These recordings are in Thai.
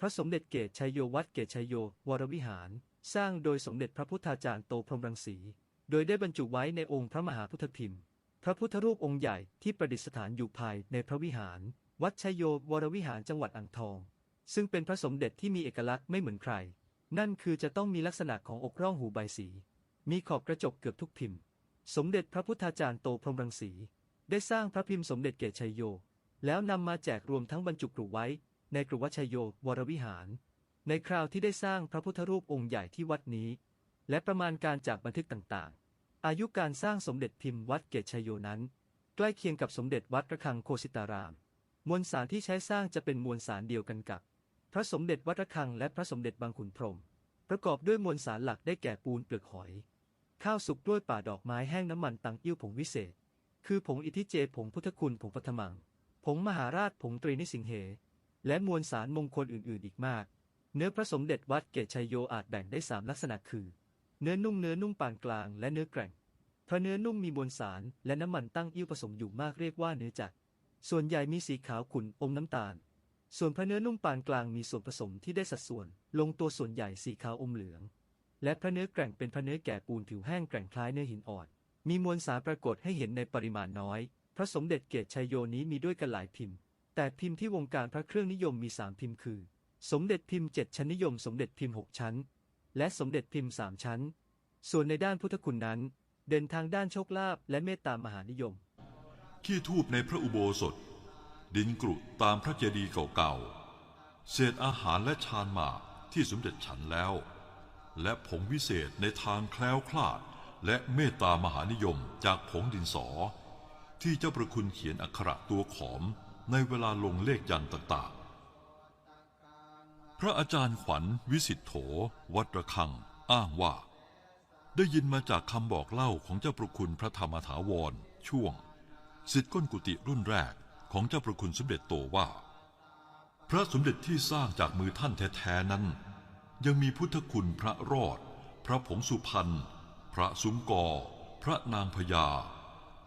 พระสมเด็จเกตชัยโยวัดเกตชัยโยวรวิหาร สร้างโดยสมเด็จพระพุทธาจารย์โตพรหมรังสี โดยได้บรรจุไว้ในองค์พระมหาพุทธพิมพ์ พระพุทธรูปองค์ใหญ่ที่ประดิษฐานอยู่ภายในพระวิหาร วัดชัยโยวรวิหารจังหวัดอ่างทอง ซึ่งเป็นพระสมเด็จที่มีเอกลักษณ์ไม่เหมือนใคร นั่นคือจะต้องมีลักษณะของอกร่องหูใบสี มีขอบกระจกเกือบทุกพิมพ์ สมเด็จพระพุทธาจารย์โตพรหมรังสี ได้สร้างพระพิมพ์สมเด็จเกตชัยโย แล้วนำมาแจกรวมทั้งบรรจุกรุไว้ ในกรุวัชยโยวรวิหาร ในคราวที่ได้สร้างพระพุทธรูปองค์ใหญ่ที่วัดนี้ และประมาณการจากบันทึกต่างๆ อายุการสร้างสมเด็จพิมพ์วัดเกตชยโยนั้น ใกล้เคียงกับสมเด็จวัดระฆังโคสิตาราม มวลสารที่ใช้สร้างจะเป็นมวลสารเดียวกันกับ พระสมเด็จวัดระฆังและพระสมเด็จบางขุนพรหมประกอบด้วยมวลสารหลักได้แก่ปูนเปลือกหอย ข้าวสุกด้วยป่าดอกไม้แห้งน้ำมันตังอิ่วผงวิเศษ คือผงอิทิเจ ผงพุทธคุณผงปัทมัง ผงมหาราชผงตรีนิสิงเห และมวลสารมงคลอื่นๆ อีกมาก เนื้อพระสมเด็จวัดเกตชัยโยอาจแบ่งได้สามลักษณะคือ เนื้อนุ่มเนื้อนุ่มปานกลางและเนื้อแกร่ง พราะเนื้อนุ่มมีมวลสารและน้ำมันตั้งอิ่วผสมอยู่มากเรียกว่าเนื้อจักส่วนใหญ่มีสีขาวขุ่นอมน้ำตาล ส่วนพระเนื้อนุ่มปานกลางมีส่วนผสมที่ได้สัดส่วน ลงตัวส่วนใหญ่สีขาวอมเหลือง และพระเนื้อแกร่งเป็นพระเนื้อแก่ปูนผิวแห้งแกร่งคล้ายเนื้อหินอ่อน มีมวลสารปรากฏให้เห็นในปริมาณน้อย พระสมเด็จเกตชัยโยนี้มีด้วยกันหลายพิมพ์ แต่พิมพ์ที่วงการพระเครื่องนิยมมีสามพิมพ์คือ สมเด็จพิมพ์เจ็ดชั้นนิยม สมเด็จพิมพ์หกชั้น และสมเด็จพิมพ์สามชั้น ส่วนในด้านพุทธคุณนั้น เด่นทางด้านโชคลาภและเมตตามหานิยม ขี้ทูบในพระอุโบสถ ดินกรุตามพระเจดีย์เก่าๆ เศษอาหารและชานหมากที่สมเด็จฉันแล้ว และผงวิเศษในทางแคล้วคลาด และเมตตามหานิยมจากผงดินสอ ที่เจ้าประคุณเขียนอักขระตัวขอม ในเวลาลงเลขยันต์ต่างๆ พระอาจารย์ขวัญวิสิทธโธวัดระฆัง อ้างว่า ได้ยินมาจากคำบอกเล่าของเจ้าประคุณพระธรรมถาวร ช่วงสิทธิก้นกุฏิรุ่นแรกของเจ้าประคุณสมเด็จโตว่า พระสมเด็จที่สร้างจากมือท่านแท้ๆนั้น ยังมีพุทธคุณพระรอด พระผงสุพรรณพระซุ้มกอ พระนางพญา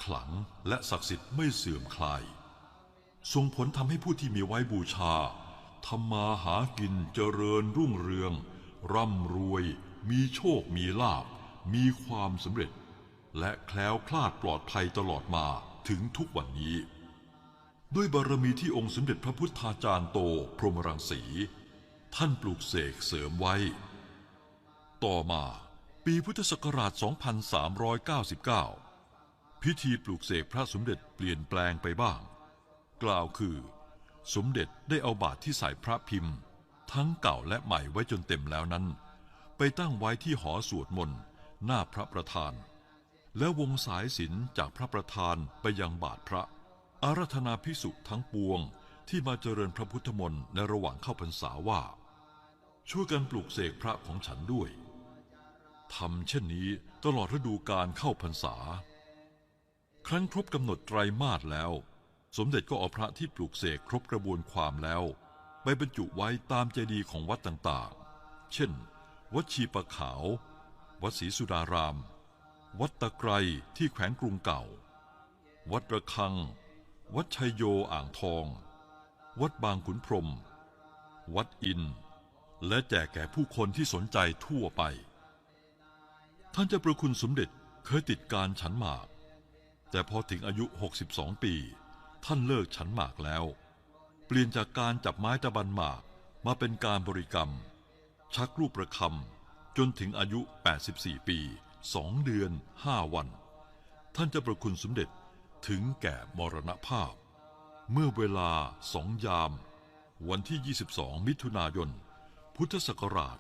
ขลังและศักดิ์สิทธิ์ไม่เสื่อมคลาย ส่งผลทำให้ผู้ที่มีไว้บูชาทำมาหากินเจริญรุ่งเรือง ร่ำรวย มีโชคมีลาบ มีความสำเร็จ และแคล้วคลาดปลอดภัยตลอดมาถึงทุกวันนี้ ด้วยบารมีที่องค์สมเด็จพระพุทธาจารย์โตพรหมรังสี ท่านปลูกเสกเสริมไว้ ต่อมาปีพุทธศักราช 2399 พิธีปลูกเสกพระสมเด็จเปลี่ยนแปลงไปบ้าง กล่าวคือ สมเด็จได้เอาบาตรที่ใส่พระพิมพ์ ทั้งเก่าและใหม่ไว้จนเต็มแล้วนั้น ไปตั้งไว้ที่หอสวดมนต์หน้าพระประธาน แล้ววงสายสิญจนจากพระประธานไปยังบาทพระ อารัธนาพิสุทั้งปวงที่มาเจริญพระพุทธมนต์ในระหว่างเข้าพรรษาว่า ช่วยกันปลูกเสกพระของฉันด้วยทำเช่นนี้ตลอดฤดูการเข้าพรรษา ครั้นครบกำหนดไตรมาสแล้ว สมเด็จก็เอาพระที่ปลูกเสกครบกระบวนความแล้ว ไปบรรจุไว้ตามเจดีย์ของวัดต่างๆ เช่น วัดชีปะขาว วัดศรีสุดาราม วัดตะไครที่แขวงกรุงเก่า วัดระฆัง วัดชัยโยอ่างทอง วัดบางขุนพรม วัดอิน และแจกแก่ผู้คนที่สนใจทั่วไป ท่านเจ้าประคุณสมเด็จเคยติดการฉันหมาก แต่พอถึงอายุ 62 ปี ท่านเลิกฉันหมากแล้ว เปลี่ยนจากการจับไม้ตะบันหมากมาเป็นการบริกรรม ชักรูปประคำจนถึงอายุ 84 ปี2เดือน5วัน ท่านจ้าประคุณสมเด็จถึงแก่มรณภาพ เมื่อเวลาสองยาม วันที่ 22 มิถุนายน พุทธศักราช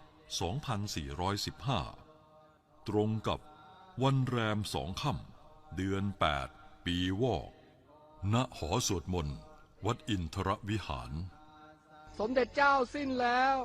2415 ตรงกับวันแรมสองค่ำเดือน 8 ปีวอก ณหอสวดมนต์วัดอินทรวิหาร สมเด็จเจ้าสิ้นแล้ว